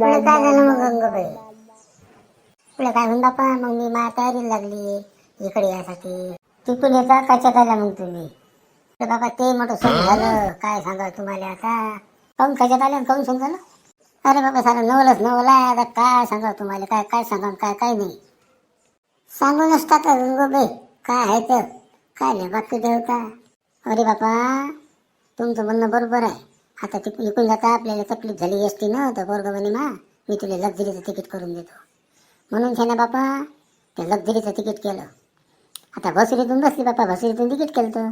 पुढे काय झालं मग गंगाबाई? पुढे काय म्हणून बापा मग मी माझ्या तयारीला लागली इकडे यासाठी. तिकडून येता कशात आला मग तुम्ही. तर बाबा ते मोठं सोन झालं. काय सांगा तुम्हाला आता? काऊन काच्यात आलं काऊन सण झालं? अरे बाबा सारा नवलच नवला आता काय सांगा तुम्हाला? काय काय सांगा काय काय नाही. सांगू नसता तर गंगोबाई काय आहे तर? काय नाही बाकी देवता? अरे बापा तुमचं म्हणणं बरोबर आहे. आता ते विकून जाता आपल्याला तकलीफ झाली असती ना तर पोरगं म्हणे मा मी तुला लक्झरीचं तिकीट करून देतो. म्हणून छान बापा ते लक्झरीचं तिकीट केलं. आता भसरीतून बसली बापा भसरीतून तिकीट केलं तर?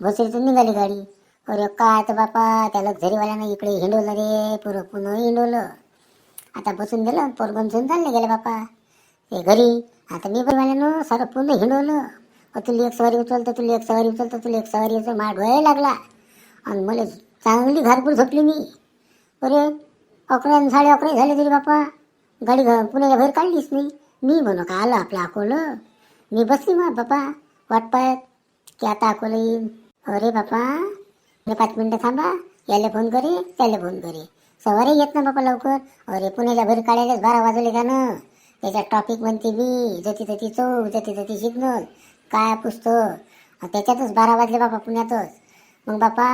भसरीतून निघाली गाडी. अरे काय तर बापा त्या लक्झरीवाल्यानं इकडे हिंडवलं रे पुरं पुन्हा हिंडवलं. आता बसून दिलं पोरगं घेऊन चालले गेले बापा. ते घरी. आता मी पण सारं पूर्ण हिंडवलं. तुला एक सवारी उचलतं तुला एक सवारी उचलतं तुला एक सवारी उचल मा डोळायला लागला. आणि मला चांगली घरपूर झोपली मी. अरे अकरा आणि साडे अकरा झाले तरी बापा. गाडी घ पुण्याच्या बाहेर काढलीच नाही. मी म्हणू का आलं आपलं अकोलं? मी बसली मग बापा. वाट पाहत. की आता अकोला येईन. अरे बापा मी पाच मिनटं थांबा. याला फोन करे त्याला फोन करे. सवारी येत ना बापा लवकर. अरे पुण्याच्या बाहेर काढायलाच बारा वाजले का ना? त्याच्यात ट्रॉफिक म्हणते मी जती तती चौक जती तती सिग्नल काय पुसतो त्याच्यातच बारा वाजले बापा पुण्यातच. मग बापा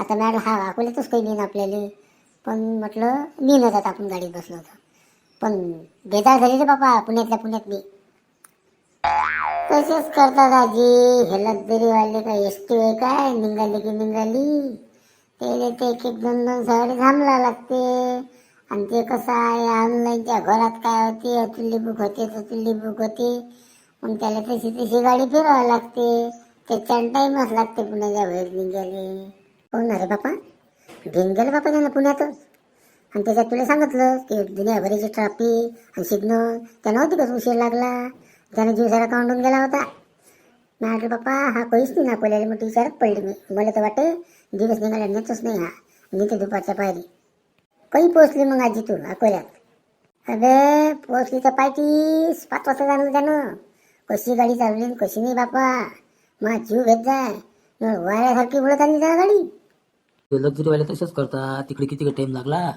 आता मॅडम हा अकोल्यातच काही नाही आपल्याला. पण म्हटलं मी न जात आपण गाडीत बसलो होतो. पण बेजार झाली रे बापा पुण्यातल्या पुण्यात मी तसेच करतात आजी बेरी वाले काय एस टी आहे काय? निघाली की निघाली. ते ते एक एक दोन दोन सवारी थांबला लागते. आणि ते कसं आहे ऑनलाईनच्या घरात काय होते अतुल्ली बुक होते ततुल्ली बुक होते. मग त्याला तशी तशी गाडी फिरवावी लागते. त्याच्यानं टाईमच लागते पुण्याच्या बाहेर निघाली हो ना रे बापा. घेऊन गेलं बापा त्यांना पुण्यातच आणि त्याच्यात तुला सांगितलं की दुनियाभरीची ट्रॅफिक आणि सिग्नल त्यानं होती कसं उशीर लागला? त्यानं जीव सारा काढून गेला होता. म्हटलं बाप्पा हा काहीच नाही ना मग विचारत पडली मी. मला तर वाटे दिवस निघाला नेतोच नाही हा. मी दुपारच्या पायरी. काही पोचली मग आजी तू अकोल्यात? अबे पोचली तर पायटीस पाच वाजता जाणं त्यानं. कशी गाडी चालवली कशी नाही बापा. मग जीव घेत जाय. वाऱ्यासारखी उडत आली त्या गाडी. लक्झरीवाले तसेच करतात. तिकडे किती टाईम लागला?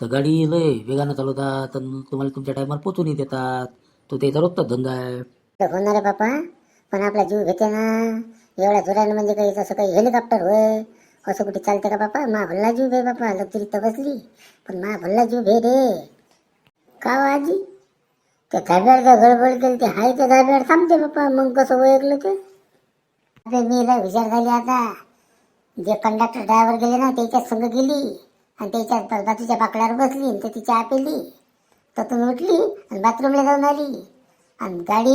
तर गाडी लय वेगानं चालवतात तर तुम्हाला तुमच्या टायमावर पोचून देतात. तो त्याचा रोजचा धंदा आहे. तर होणार आहे बापा? पण आपला जीव घेते ना. एवढ्या जोरानं म्हणजे काही तसं काही हेलिकॉप्टर होय असं कुठे चालते का बापा? मा भल्ला जीव भे बापा. लक्झरी तर बसली. पण मा भल्ला जीव घे रे. का हो आजी? त्या धाब्याचा गडबड केली? ते हाय त्या धाब्यावर थांबते बापा. मग कसं ओळखलं ते? मी लय विचार झाली आता. जे कंडक्टर ड्रायव्हर गेले ना त्याच्या संग गेली आणि त्याच्या बाजूच्या बाकड्यावर बसली आणि तर ती चहा पेली. तर तुम्ही उठली आणि बाथरूमला जाऊन आली. आणि गाडी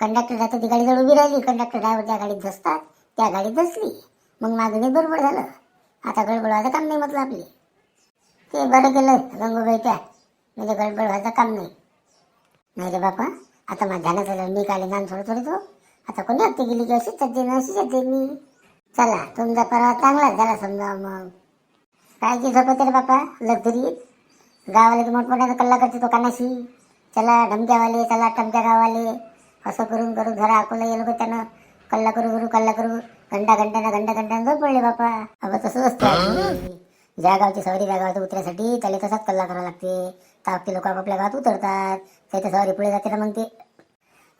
कंडक्टर जातं ती गाडीजवळ उभी राहिली. कंडक्टर ड्रायव्हर ज्या गाडीत बसतात त्या गाडीत बसली. मग माझं नाही बरोबर झालं. आता गडबड व्हायचं काम नाही म्हटलं आपली. ते बरं केलं गंगूबाई त्या म्हणजे गडबड व्हायचं काम नाही. नाही रे बापा आता माझ्या ध्यानात आलं. मी काय थोडं सोडत तो आता कोणी हत्ती गेली की अशीच जाते अशीच जाते मी? चला तुमचा परवा चांगलाच झाला समजा मग. काय की झोपत रे बापा? लक्झरी? गावाला की मोठमोठ्या कल्ला करते दुकानाशी? चला ढमक्यावाले चला टमक्या गावाले. असं करून करून घरा अकोला गेलो का त्यानं. कल्ला करू करू कल्ला करू. घंटा घंट्यानं घंटा घंट्यानं झोप पडले बापा. अगं तसंच असतं. ज्या गावची सवारी त्या गावात उतरायसाठी त्याला तसाच कल्ला करावा लागते. तर लोक आपापल्या गावात उतरतात. त्याच्या सवारी पुढे जाते ना मग ते.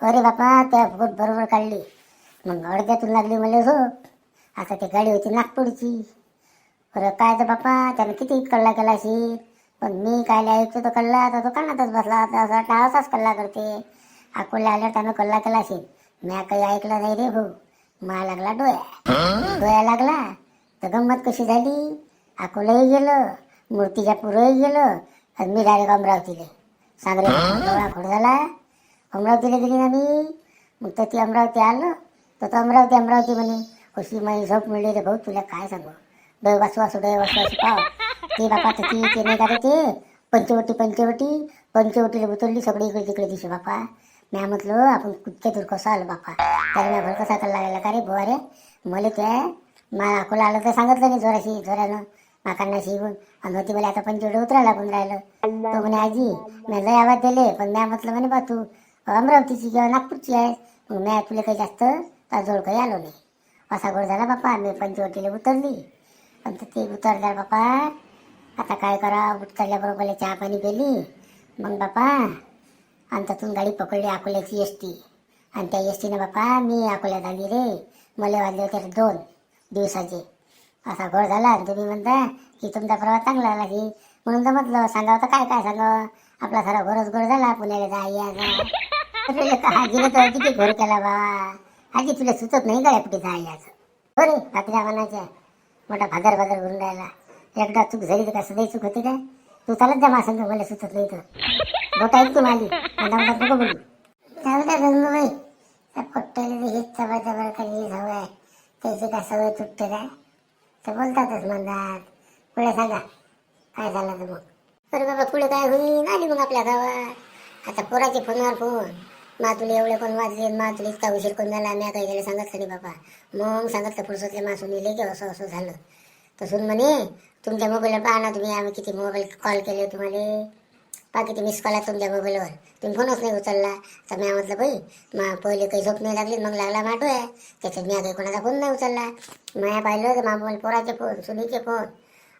अरे बापा त्या फुकट बरोबर काढली. मग अर्ध्यातून लागली मला झोप. आता ती गाडी होती नागपूरची. बरं काय तर बाप्पा त्यानं किती कल्ला केला असेल पण मी काय ऐकतो तो कल्ला तर दुकानातच बसला होता असा टाळाचाच कल्ला करते अकोला आल्यावर त्यानं कल्ला केला असेल. म्या काही ऐकलं नाही रे भाऊ. मा लागला डोया डोया लागला. तर गंमत कशी झाली? अकोलाही गेलं मूर्तीच्या पुरंही गेलं आणि मी डायरेक्ट अमरावतीला. सांगरे डोळा खोड झाला. अमरावतीला गेली ना मी? मग तर ती अमरावती आलं. तर तो अमरावती अमरावती म्हणे. कशी माझी झोप मिळली रे भाऊ तुला काय सांगू? डोळे वासू वासू डोळे वासू वासू पाव. ते बापा तर ती ते नाही का रे ते. पंचवटी पंचवटी. पंचवटीला उतरली सगळी इकडे तिकडे दिसे बापा. म्या म्हटलं आपण कुठच्या दूर कसं आलं बापा? त्याला म्या भर कसा कल्ला लागला का रे बुवा रे? मला ते मा अकोला आलं तर सांगितलं नाही जोराशी जोरानं. माकांना शिकून आणि होती मला आता पंचवटी उतरायला लागून राहिलं. तो म्हणे आजी मी लय आवाज दिले पण म्या म्हटलं म्हणे बा तू अमरावतीची किंवा नागपूरची आहे मग म्या तुला काही जास्त जोड काही आलो नाही. असा गोड झाला बापा मी पंचवटीला उतरली. आणि तर ते उतरल्या बापा. आता काय करा उतरल्याबरोबर चहा पाणी पेली मग बापा आमच्यातून गाडी पकडली अकोल्याची एस टी आणि त्या एस टीने बापा मी अकोल्यात आली रे. मला वाजले होते दोन दिवसाचे. असा घोळ झाला आणि तुम्ही म्हणता की तुमचा प्रवास चांगला झाला की. म्हणून तर म्हटलं सांगावं तर काय काय सांगावं आपला सारा घोरच गोळ झाला पुण्याला जा याचा आजीने तर किती घोर केला बा. आजी तुला सुचत नाही गळ्या कुठे जा याचं? बरे रात्री म्हणायच्या मोठा भादर भादर भरून राहिला. एकदा चूक झाली तर का सगळी चूक होती काय? तू चालत जा तर मला सुचत नाही तर बोटा ऐकतो माझी. आता मला नको बोलू. जाऊ द्या त्या पोट्ट्याला हेच चबा चबा काही सवय त्याची काय सवय तुटते काय? तर बोलतातच म्हणतात. पुढे सांगा काय झालं तर मग? अरे बाबा पुढे काय होईल आली मग आपल्या गावात. आता पोराचे फोनवर फोन. मातुली एवढे कोण वाजले मा इतका उशीर कोण झाला मी आता गेले सांगत नाही बाबा मग सांगितलं पुढचं मासून सुनीले की असं असं झालं. तर सुन म्हणे तुमच्या मोबाईलवर पाहा ना तुम्ही आम्ही किती मोबाईल कॉल केले तुम्हाला पहा किती मिस कॉल आहे तुमच्या मोबाईलवर तुम्ही फोनच नाही उचलला. तर मी म्हटलं बाई मा पहिले काही झोप नाही लागली मग लागला माटो आहे त्याच्यात मी काही कोणाचा फोन नाही उचलला. माया पाहिलं तर मा मोबाईल पोराचे फोन सुनीचे फोन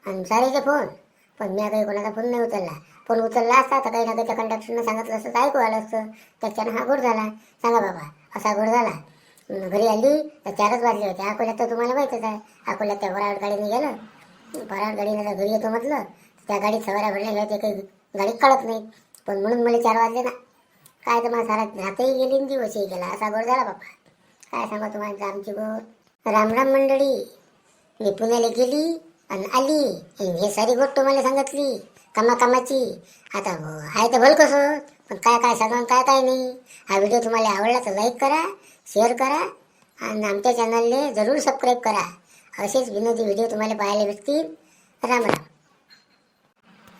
आणि सारेचे फोन पण मी काही कोणाचा फोन नाही उचलला. फोन उचलला असता तर काही ना काही त्या कंडक्टरनं सांगितलं असतं ऐकू आलं असतं. त्याच्यानं हा गोड झाला. सांगा बाबा असा गोड झाला. घरी आली तर चारच वाजले होते. अकोल्यात तर तुम्हाला माहीतच आहे. अकोल्यात त्या वराड गाडीने गेलं. वराड गाडीने जर घरी येतो म्हटलं त्या गाडीत सवाऱ्या भरलेल्या होत्या काही गाडी कळत नाही. पण म्हणून मला चार वाजले ना. काय तर मला सारा रातही गेली आणि दिवसही गेला. असा गोड झाला बाप्पा काय सांगा तुम्हाला आमची गोड. रामराम मंडळी. मी पुण्याला गेली. आणि आली. आणि हे सारी गोष्ट मला सांगितली. कामा कामाची. आता हो, आहे तर भल कसं पण काय काय सांगा काय काय नाही. हा व्हिडिओ तुम्हाला आवडला तर लाईक करा शेअर करा आणि आमच्या चॅनलने जरूर सबस्क्राईब करा. असेच विनोदी व्हिडिओ तुम्हाला पाहायला भेटतील. राम राम.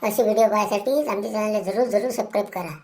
असे व्हिडिओ पाहण्यासाठी आमच्या चॅनलला जरूर जरूर सबस्क्राईब करा.